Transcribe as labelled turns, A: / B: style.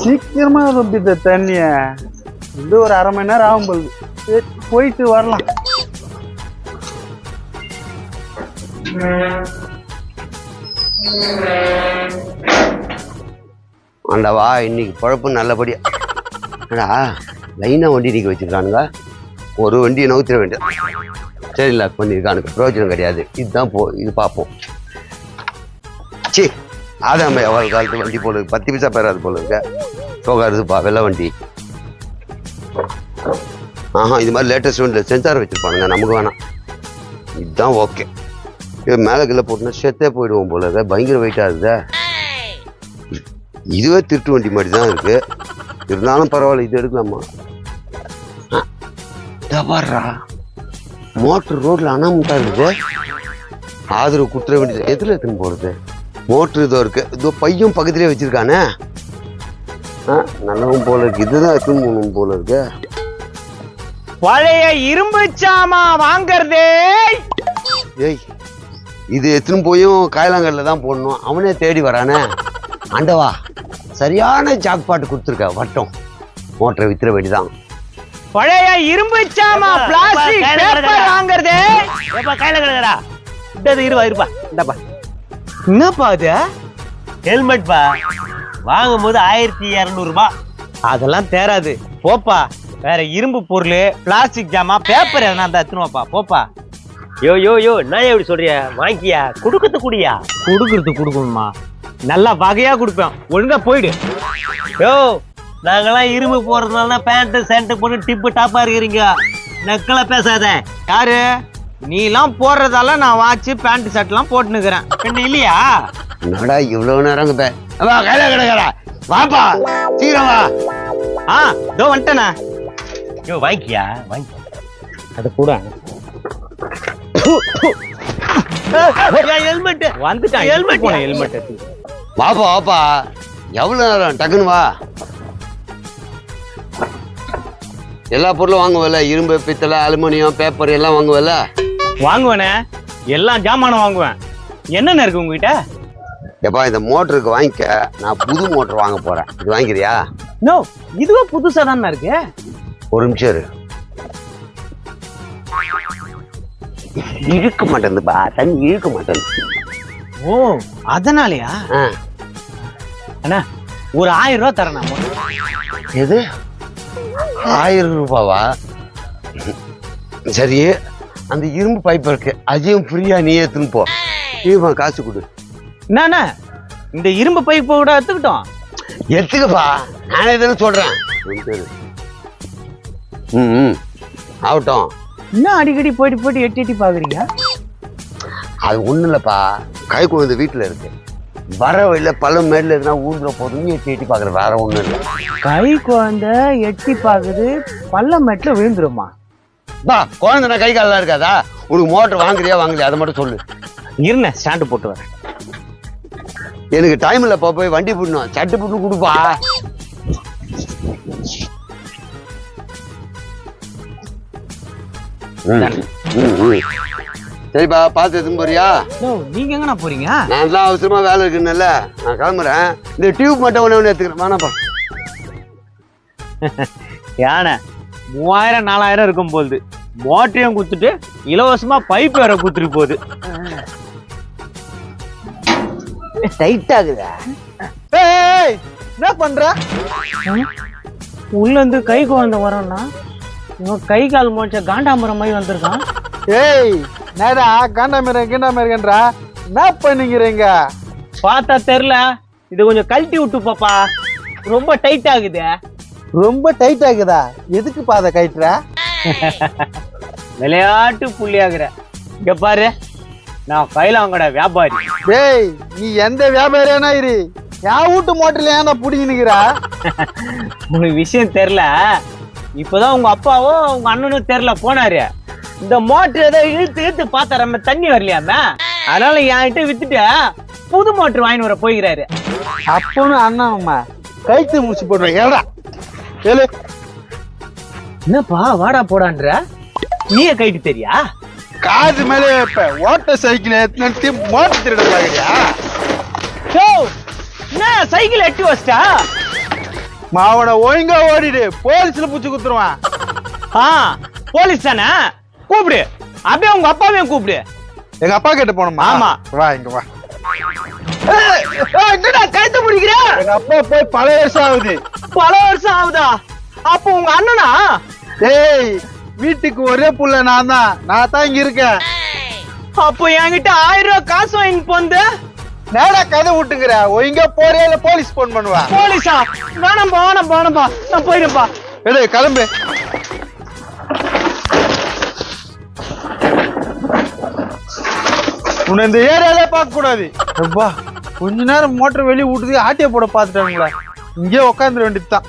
A: சீக்கிரமா ரொம்பிட்ட தண்ணிய. இது ஒரு அரை மணி நேரம் ஆகும் போகுது போயிட்டு வரலாம்.
B: ஆண்டவா இன்னைக்கு பழப்பு நல்லபடியா. அடா லைனாக வண்டி நிற்க வச்சிருக்கானுங்க. ஒரு வண்டியை நவுத்திட வேண்டியது சரி இல்லை பண்ணியிருக்கானுங்க பிரயோஜனம் கிடையாது. இதுதான் போ இது பார்ப்போம். அது நம்ம எவ்வளோ காலத்து வண்டி போல பத்து பைசா பெறாது போல இருக்க சோகாருதுப்பா வெள்ளை வண்டி. ஆஹா இது மாதிரி லேட்டஸ்ட் வண்டியில் சென்சார் வச்சுருப்பானுங்க. நமக்கு வேணாம். இதுதான் ஓகே இது மேலே கீழே போட்டுனா செத்தே போயிடுவோம் போல இருக்க பயங்கர வெயிட்டாக இருக்குதா. இதுவே திருட்டு வண்டி மாதிரி தான் இருக்கு. இருந்தாலும் பரவாயில்ல இது எடுக்கலாமா? தவறா மோட்டர் ரோட்டில் அனாமுட்டா இருக்குது. ஆதரவு கொடுத்துட வேண்டியது எதில் எடுத்துன்னு போகிறது மோட்டர் இதோ இருக்கு. இதோ பையன் பக்கத்திலே வச்சிருக்கானே. ஆ, நல்லவும் போல இருக்கு. இதுதான் எடுத்துன்னு போகணும் போல இருக்கு.
C: பழைய இரும்பு சாமா வாங்கறதே.
B: ஏய் இது எடுத்துன்னு போயும் காயலாங்கல்ல தான் போடணும். அவனே தேடி வரானே. ஆண்டவா சரியான ஜாக்பாட் கொடுத்துருக்க வட்டம். மோட்டரை வித்துற வேண்டிதான்.
C: பழைய இரும்பு சாமா பிளாஸ்டிக் பேப்பர். வாங்கறதே.
D: ஏப்பா கையில கிடக்குறா இந்த இருப்பா இருப்பா இந்தப்பா.
C: என்னப்பா அது?
D: ஹெல்மெட் பா. வாங்கும் போது ஆயிரத்தி இரநூறுபா.
C: அதெல்லாம் தேராது. போப்பா. வேற இரும்பு பொருள் பிளாஸ்டிக் ஜாமா பேப்பர் எதனா இருந்தா எடுத்துனுவாப்பா போப்பா.
D: யோ யோ யோ நான் எப்படி சொல்றியா? வாங்கிக்கியா? குடுக்கத்து குடியா?
C: கொடுக்கறது கொடுக்கணுமா நல்லா வகையா கொடுப்பேன். ஒழுங்கா போயிடு.
D: யோ நாங்கெல்லாம் இரும்பு போறதுனால பேண்ட் சென்ட் போட்டு டிப்பு டாப்பா இருக்கிறீங்க. நக்கலா பேசாத.
C: யாரு? நீலாம் போடுறதால நான் வாட்ச் பேண்ட் ஷர்ட்லாம் போட்டுனுக்குறேன். பின்ன இல்லையா?
B: என்னடா இவ்வளவு நேரம் பே வா கையில கிடக்கடா வாப்பா சீக்கிரம் வா.
C: ஆ இதோ வந்துட்டேண்ணே
D: யோ வாங்கிக்கியா? வாங்கி
C: அது கூட.
D: ஹெல்மெட்
C: வந்துட்டான். ஹெல்மெட் போன? ஹெல்மெட்
B: வாப்பா வாப்பா. எவ்வளவு நேரம்? டக்குன்னு வா. எல்லா பொருளும் வாங்குவல இரும்பு பித்தளை அலுமினியம் பேப்பர் எல்லாம் வாங்குவல
C: வாங்குவேனே. எல்லாம் ஜாமானும் வாங்குவேன். என்னென்ன இருக்கு உங்ககிட்ட?
B: எப்பா இந்த மோட்டருக்கு வாங்கிக்க. நான் புது மோட்டர் வாங்க போறேன். இது வாங்கிக்கிறியா?
C: நோ இதுவே புதுசா தானே இருக்கு?
B: ஒரு நிமிஷம் இரு. இழுக்க மாட்டேங்குதுப்பா தண்ணி இழுக்க மாட்டேங்குது.
C: ஓ அதனாலயா?
B: ஆ,
C: அண்ணா ஒரு ஆயிரம் ரூபா தரேன் நான்.
B: எது? ஆயிரம் ரூபாவா? சரி. அந்த இரும்பு பைப் இருக்கு. அதையும் ஃப்ரீயா நீ எடுத்துன்னு போ. நீமா காசு கொடு.
C: என்னண்ணா? இந்த இரும்பு பைப்பை கூட எடுத்துக்கிட்டோம்.
B: எடுத்துக்கப்பா. நானே தானே சொல்றேன். ம் ம். ஆகட்டும்.
C: இன்னும் அடிக்கடி போயிட்டு போயிட்டு எட்டி எட்டி பாக்குறீங்க?
B: அது ஒன்றும் இல்லைப்பா. கை குழந்தை வீட்டில் இருக்கு. வர வழியில் பல மேடில் எதுனா ஊந்துற போதும் எட்டி எட்டி பார்க்குற வேற ஒன்றும் இல்லை.
C: கை குழந்தை எட்டி பாக்குது பள்ள மெட்ல விழுந்துருமா?
B: பா குழந்தைனா கை காலெல்லாம் இருக்காதா? உனக்கு மோட்டர் வாங்குறியா வாங்கலையா? அதை மட்டும் சொல்லு.
C: இருண்ணே ஸ்டாண்டு போட்டு வரேன்.
B: எனக்கு டைம் இல்லைப்பா போய் வண்டி பிடணும். சட்டு புட்டு கொடுப்பா. சரிப்பா பார்த்து எதுவும் போறியா?
C: நீங்க எங்கண்ணா போறீங்க?
B: நான் தான் அவசரமா வேலை இருக்குன்னல்ல. நான் கிளம்புறேன். இந்த டியூப் மட்டும் ஒன்று ஒன்று எடுத்துக்கிறேன். வேணாப்பா
C: யானை மூவாயிரம் நாலாயிரம் இருக்கும் போகுது மோட்டரையும் குத்துட்டு இலவசமா பைப் வேற குத்துட்டு போகுது.
B: டைட் ஆகுதா?
A: ஏய் என்ன பண்ற?
C: உள்ள இருந்து கை குழந்தை வரோம்னா இவன் கை கால் மோச்ச காண்டாமரம் மாதிரி வந்திருக்கான்.
A: ஏய் நேரா காண்டாமிரன் கீண்டாமிரன்றா என்ன பண்ணிக்கிறீங்க?
C: பார்த்தா தெரியல. இது கொஞ்சம் கழட்டி விட்டு பாப்பா ரொம்ப டைட் ஆகுது.
A: ரொம்ப டைட் ஆகுதா? எதுக்கு பாதை கயிற்றுற
C: விளையாட்டு புள்ளியாகிற. இங்க பாரு நான் கைலாங்கட வியாபாரி.
A: டேய் நீ எந்த வியாபாரியானா இரு. என் வீட்டு மோட்டர்ல ஏன்னா புடிங்கினுக்கிறா
C: உனக்கு விஷயம் தெரியல. இப்பதான் உங்க அப்பாவும் உங்க அண்ணனும் தெரியல போனாரு. இந்த மோட்டர் ஏதோ இழுத்து இழுத்து பார்த்தா நம்ம தண்ணி வரலையாம? அதனால என்கிட்ட வித்துட்டு புது மோட்டர் வாங்கி வர போய்கிறாரு
A: அப்பனு அண்ணன் அம்மா கைத்து முடிச்சு போடுறேன் ஏடா. ஏழு
C: என்னப்பா வாடா போடான்ற? நீயே கைட்டு தெரியா?
A: காது மேலே வைப்ப ஓட்ட சைக்கிள் எடுத்து மோட்டர் திருட பாக்குறியா?
C: யோ, என்ன சைக்கிள் எட்டி வச்சிட்டா?
A: மாவன ஒழுங்கா ஓடிடு போலீஸ்ல புடிச்சு குத்துருவான்.
C: ஆ போலீஸ் தானே? கூப்பிடு. அப்படியே உங்க அப்பாவையும் கூப்பிடு.
A: எங்க அப்பா கிட்ட போனோமா
C: ஆமா.
A: வா இங்க வா.
C: என்னடா கைத்து பிடிக்கிற?
A: எங்க அப்பா போய் பல வருஷம் ஆகுது.
C: பல வருஷம் ஆகுதா? அப்போ உங்க அண்ணனா?
A: ஏய் வீட்டுக்கு ஒரே புள்ள நான் தான் நான் தான் இங்க இருக்கேன்.
C: அப்போ என்கிட்ட ஆயிரம் ரூபாய் காசு வாங்கி போந்து?
A: நேடா கதை விட்டுங்கிற. ஒழுங்கா போறியா இல்ல போலீஸ் போன் பண்ணுவா?
C: போலீஸா? வேணாம்பா வேணாம்பா வேணாம்பா. நான் போயிடுப்பா
A: எடு கிளம்பு. உன்னை இந்த ஏரியாலே பார்க்க கூடாது அப்பா கொஞ்ச நேரம் மோட்டர் வெளியே விட்டுது ஆட்டிய போட பார்த்துட்டாங்களா இங்கே உட்காந்துட வேண்டியதுதான்.